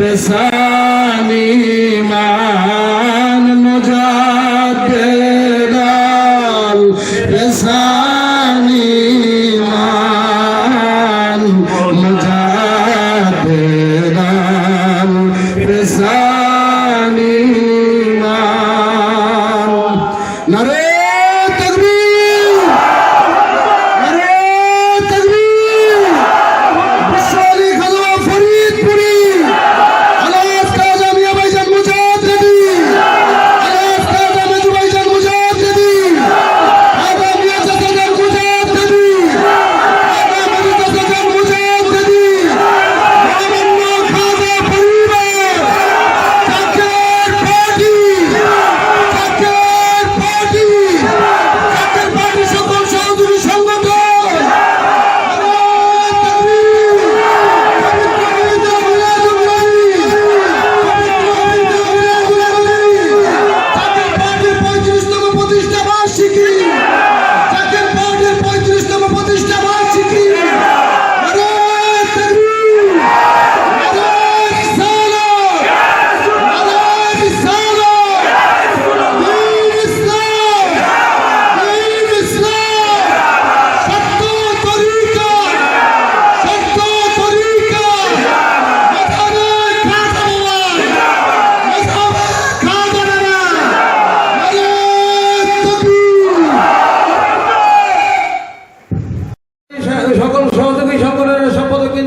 رساني مان مجدد رساني مان مجدد رساني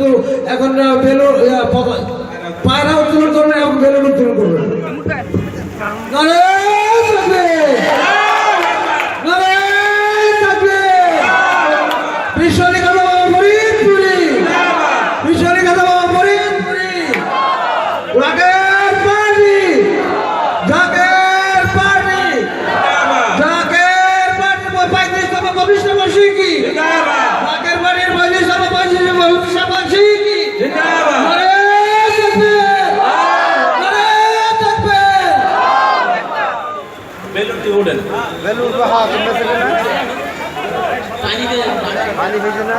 কিন্তু এখন বেলুন পায়রা উত্তোলন করবেন এবং বেলুন উত্তোলন করবেন নারায়ণ তাকবীর! বেলুন তো হাত মেসে না পানি ভেজে না